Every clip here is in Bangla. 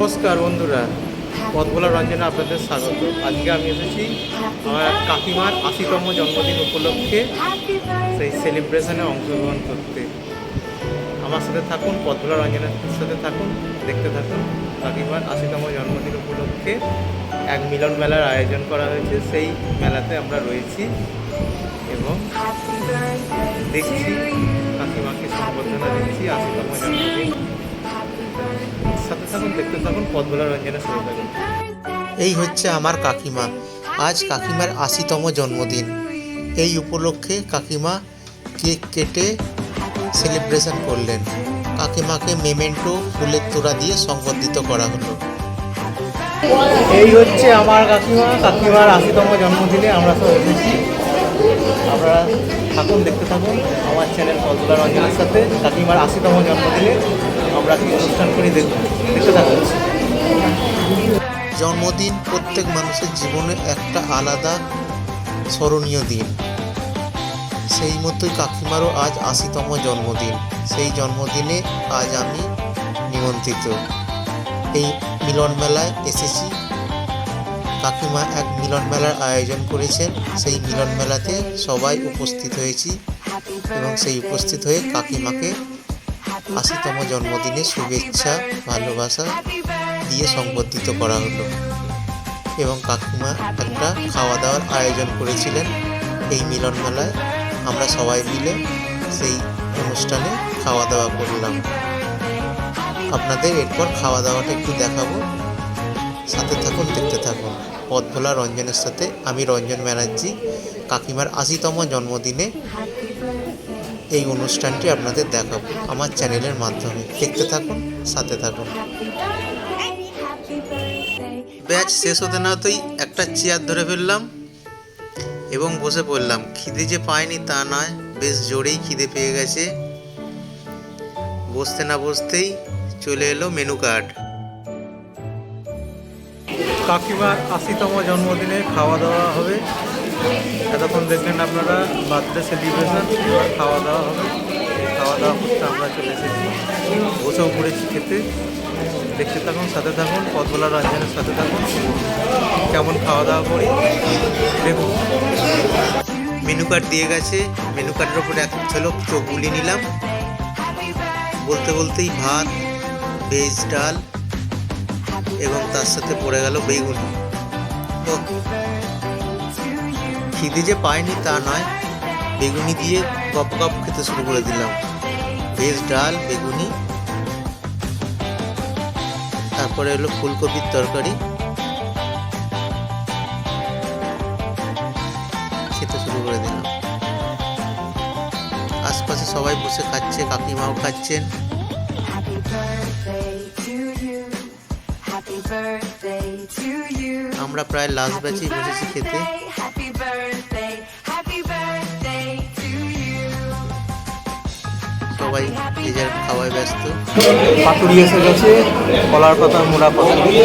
নমস্কার বন্ধুরা পথভোলা রঞ্জনে আপনাদের স্বাগত। আজকে আমি এসেছি আমার কাকিমার আশিতম জন্মদিন উপলক্ষে সেই. সেলিব্রেশনে অংশগ্রহণ করতে। আমার সাথে থাকুন পথভোলা রঞ্জনের সাথে থাকুন দেখতে থাকুন। কাকিমার আশিতম জন্মদিন উপলক্ষে এক মিলন মেলার আয়োজন করা হয়েছে। সেই মেলাতে আমরা রয়েছি এবং দেখছি কাকিমাকে সম্বর্ধনা দিচ্ছি আশিতম জন্মদিন থাকুন দেখতে থাকুন থাকুন এই হচ্ছে আমার কাকিমা। আজ কাকিমার আশিতম জন্মদিন। এই উপলক্ষে কাকিমা কেক কেটে সেলিব্রেশন করলেন। কাকিমাকে মেমেন্টো ফুলের তোড়া দিয়ে সংবর্ধিত করা হলো। এই হচ্ছে আমার কাকিমা। কাকিমার আশিতম জন্মদিনে আমরা সব এসেছি। আপনারা থাকুন দেখতে থাকুন। আমার চ্যানেল পদুলা রঞ্জনের সাথে কাকিমার আশিতম জন্মদিনে জন্মদিন প্রত্যেক মানুষের জীবনে একটা আলাদা স্মরণীয় দিন। সেই মতোই কাকিমারও আজ আশিতম জন্মদিন। সেই জন্মদিনে আজ আমি নিমন্ত্রিত। এই মিলন মেলায় এসেছি। কাকিমা এক মিলন মেলার আয়োজন করেছেন। সেই মিলন মেলাতে সবাই উপস্থিত হয়েছি এবং সেই উপস্থিত হয়ে কাকিমাকে আশিতম জন্মদিনে শুভেচ্ছা, ভালোবাসা দিয়ে সংবর্ধিত করা হলো। এবং কাকিমা একটা খাওয়া দাওয়ার আয়োজন করেছিলেন এই মিলন মেলায় আমরা সবাই মিলে সেই অনুষ্ঠানে খাওয়া দাওয়া করলাম। আপনাদের এরপর খাওয়া দাওয়াটা একটু দেখাবো। সাথে থাকুন, দেখতে থাকুন। পথভোলা রঞ্জনের সাথে আমি রঞ্জন ব্যানার্জি, কাকিমার আশিতম জন্মদিনে. এই অনুষ্ঠানটি আপনাদের দেখাবো। আমার চ্যানেলের মাধ্যমে। দেখতে থাকুন, সাথে থাকুন. ব্যাচ শেষ হতে না হতেই একটা চেয়ার ধরে ফেললাম এবং বসে পড়লাম। খিদে যে পায়নি তা নয়, বেশ জোরেই খিদে পেয়ে গেছে। বসতে না বসতেই চলে এলো মেনু কার্ড। কাকিমার আশিতম জন্মদিনে খাওয়া দাওয়া হবে। এতক্ষণ দেখলেন আপনারা বার্থডে সেলিব্রেশন এবার খাওয়া দাওয়া হবে। খাওয়া দাওয়া করতে আমরা চলে এসেছি। বসেও পড়েছি খেতে। দেখতে থাকুন সাথে থাকুন পথবেলা রঞ্জনের সাথে থাকুন। কেমন খাওয়া দাওয়া করি দেখুন। মেনু কার্ড দিয়ে গেছে। মেনু কার্ডের ওপরে এক ঝলক চোখ বুলিয়ে নিলাম। বলতে বলতেই ভাত ভেজ ডাল এবং তার সাথে পড়ে গেল বেগুনি। ওহ, খিদে যে পাইনি তা নয়। বেগুনি দিয়ে গপ গপ খেতে শুরু করে দিলাম। ভেজ ডাল, বেগুনি। তারপরে এলো ফুলকপির তরকারি। খেতে শুরু করে দিলাম। আশপাশে সবাই বসে খাচ্ছে, কাকিমাও খাচ্ছেন. আমরা প্রায় লাস্ট ব্যাচেই বসেছি খেতে। সবাই যে যার খাওয়ায় ব্যস্ত। পাতুরি এসে গেছে কলার পাতা মোড়া পাতুরি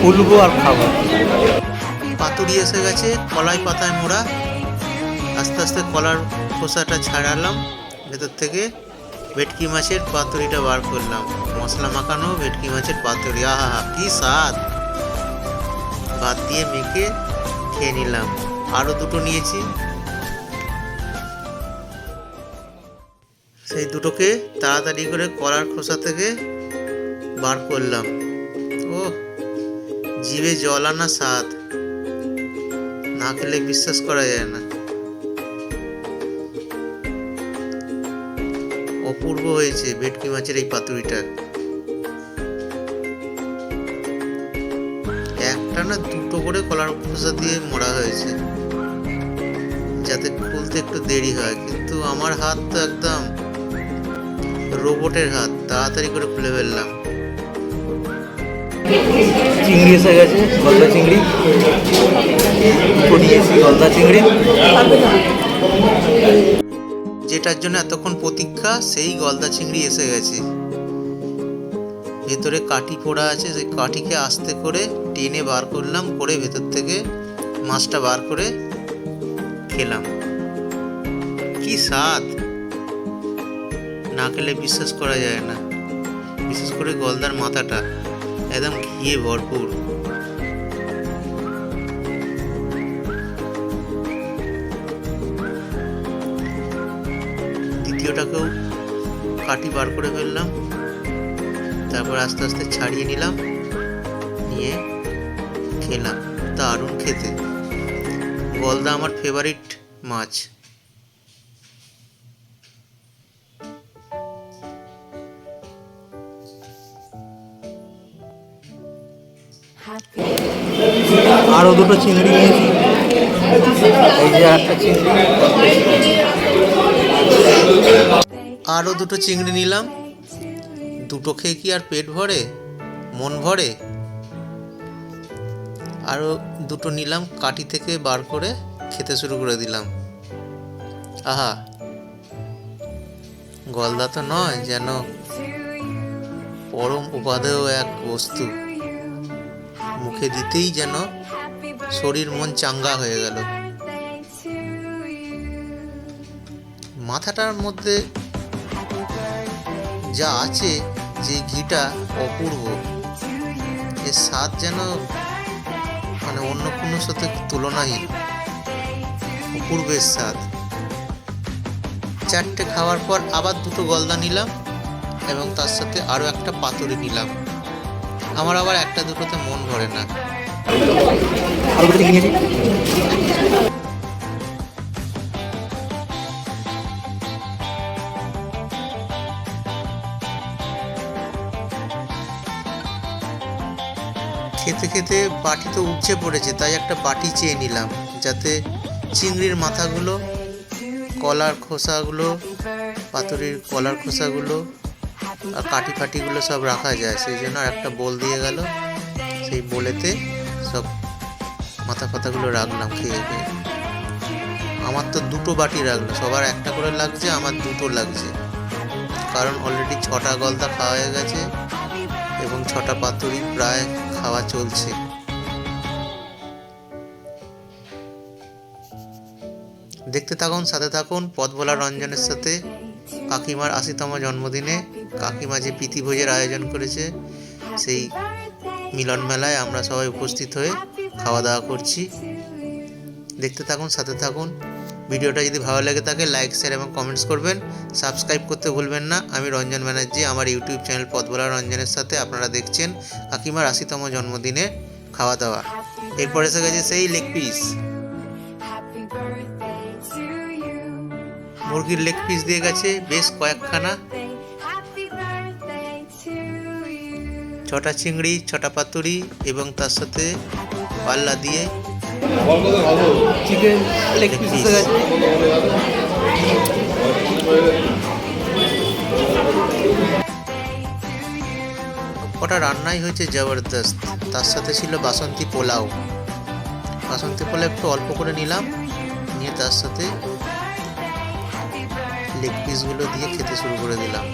ফুলবো আর খাব। পাতুরি এসে গেছে কলাই পাতায় মোড়া আস্তে আস্তে কলার খোসাটা ছাড়ালাম ভেতর থেকে ভেটকি মাছের পাতুরিটা বার করলাম। মশলা মাখানো ভেটকি মাছের পাতুরি আহা কি স্বাদ! ভাত দিয়ে মেখে খেয়ে নিলাম। আরও দুটো নিয়েছি। সেই দুটোকে তাড়াতাড়ি করে কলার খোসা থেকে বার করলাম। ও জিভে জল আনা স্বাদ। না খেলে বিশ্বাস করা যায় না। অপূর্ব হয়েছে ভেটকি মাছের এই পাতুরিটা। একটা না দুটো করে কলার খোসা দিয়ে মোড়া হয়েছে। যাতে খুলতে একটু দেরি হয়, কিন্তু আমার হাত তো একদম রোবটের হাত তাড়াতাড়ি করে খুলে ফেললাম। চিংড়ি এসে গেছে গলদা চিংড়ি। নিয়েছি গলদা চিংড়ি। যেটার জন্য এতক্ষণ প্রতীক্ষা সেই গলদা চিংড়ি এসে গেছে। ভেতরে কাঠি পোড়া আছে সেই কাঠিকে আস্তে করে টেনে বার করলাম করে ভেতর থেকে মাছটা বার করে খেলাম। কি স্বাদ! না খেলে বিশ্বাস করা যায় না। বিশেষ করে গলদার মাথাটা একদম ঘিয়ে ভরপুর। দ্বিতীয়টাকেও কাটি বার করে ফেললাম। তারপর আস্তে আস্তে ছাড়িয়ে নিলাম। নিয়ে খেলাম। দারুণ খেতে। গলদা আমার ফেভারিট মাছ। আরও দুটো চিংড়ি নিয়েছি। যে একটা চিংড়ি। আরও দুটো চিংড়ি নিলাম। দুটো খেয়ে কি আর পেট ভরে? মন ভরে? আরও দুটো নিলাম কাটি থেকে বার করে খেতে শুরু করে দিলাম। আহা। গলদা তো নয়, যেন পরম উপাদেয় এক বস্তু। মুখে দিতেই যেন শরীর মন চাঙ্গা হয়ে গেল। মাথাটার মধ্যে যা আছে, যে ঘিটা অপূর্ব, এর স্বাদ যেন মানে অন্য কোনো সাথে তুলনাহীন, অপূর্বের স্বাদ। চারটে খাওয়ার পর আবার দুটো গলদা নিলাম এবং তার সাথে আরও একটা পাতুরি নিলাম। আমার আবার একটা দুটোতে মন ভরে না। নিয়েছি। খেতে খেতে বাটি তো উপচে পড়েছে, তাই একটা বাটি চেয়ে নিলাম, যাতে চিংড়ির মাথাগুলো, কলার খোসাগুলো, পাতুরির কলার খোসাগুলো আর কাটি ফাটিগুলো সব রাখা যায়। সেই জন্য আর একটা বোল দিয়ে গেল। সেই বোলেতে মাথা ফাতাগুলো রাখলাম, খেয়ে খেয়ে। আমার তো দুটো বাটি রাখল সবার একটা করে লাগছে, আমার দুটো লাগছে। কারণ অলরেডি ছটা গলদা খাওয়া হয়ে গেছে এবং ছটা পাতুরি প্রায় খাওয়া চলছে। দেখতে থাকুন, সাথে থাকুন পথ ভোলা রঞ্জনের সাথে কাকিমার আশিতম জন্মদিনে। কাকিমা যে প্রীতিভোজের আয়োজন করেছে, সেই মিলন মেলায় আমরা সবাই উপস্থিত হয়ে খাওয়া দাওয়া করছি। দেখতে থাকুন সাথে থাকুন। ভিডিওটা যদি ভালো লাগে থাকে লাইক শেয়ার এবং কমেন্টস করবেন। সাবস্ক্রাইব করতে ভুলবেন না। আমি রঞ্জন ব্যানার্জি আমার ইউটিউব চ্যানেল পথবলা রঞ্জনের সাথে আপনারা দেখছেন কাকিমার আশিতম জন্মদিনে খাওয়া দাওয়া। এরপর এসে গেছে সেই লেগ পিস. মুরগির লেগ পিস দিয়ে গেছে বেশ কয়েকখানা. ছটা চিংড়ি ছটা পাতুরি এবং তার সাথে পাল্লা দিয়ে। চিকেন লেগ পিস ওটা রান্নাই হয়েছে জবরদস্ত। তার সাথে ছিল বাসন্তী পোলাও। বাসন্তী পোলাও একটু অল্প করে নিলাম। নিয়ে তার সাথে লেগ পিসগুলো দিয়ে খেতে শুরু করে দিলাম।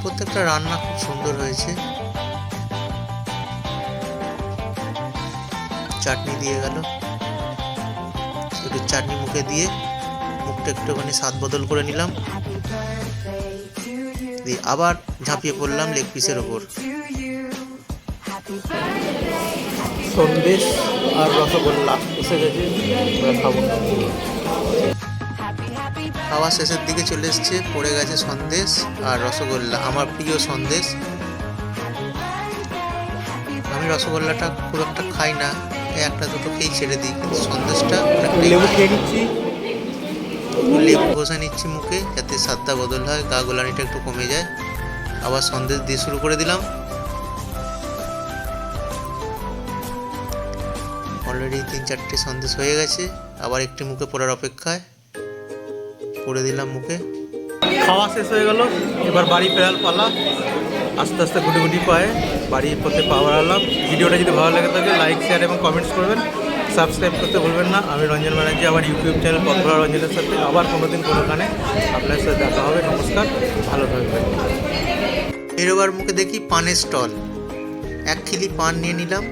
প্রত্যেকটা রান্না খুব সুন্দর হয়েছে। চাটনি দিয়ে গেল একটু চাটনি মুখে দিয়ে মুখটা একটুখানি স্বাদ বদল করে নিলাম. দিয়ে আবার ঝাঁপিয়ে পড়লাম লেগ পিসের ওপর. সন্দেশ আর রসগোল্লা এসে গেছে খাব খাওয়া শেষের দিকে চলে এসছে পড়ে গেছে সন্দেশ আর রসগোল্লা আমার প্রিয় সন্দেশ আমি রসগোল্লাটা খুব একটা খাই না একটা দুটো খেয়েই ছেড়ে দিই কিন্তু সন্দেশটা লেবু খেয়ে নিচ্ছি? লেবু ঘষে নিচ্ছি মুখে যাতে স্বাদটা বদল হয় গা গোলানিটা একটু কমে যায়। আবার সন্দেশ দিয়ে শুরু করে দিলাম। অলরেডি তিন চারটে সন্দেশ হয়ে গেছে আবার একটি মুখে পড়ার অপেক্ষায়। পড়ে দিলাম মুখে। খাওয়া শেষ হয়ে গেল এবার বাড়ি ফেরার পালা। আস্তে আস্তে গুটি গুটি পায়ে বাড়ি পথে পাওয়ার বাড়ালাম। ভিডিওটা যদি ভালো লাগে থাকে লাইক শেয়ার এবং কমেন্টস করবেন। সাবস্ক্রাইব করতে ভুলবেন না। আমি রঞ্জন ব্যানার্জি আমার ইউটিউব চ্যানেল পথভরা রঞ্জনের সাথে আবার কোনো কোনোদিন কোনোখানে আপনার সাথে দেখা হবে। নমস্কার ভালো থাকবেন। বেরোবার মুখে দেখি পানের স্টল। এক খিলি পান নিয়ে নিলাম।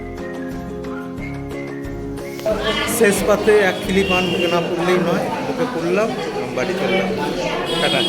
শেষ পাতে এক খিলি পান মুখে না পুড়লেই নয় মুখে পড়লাম বাড়ি চললাম। টাটা।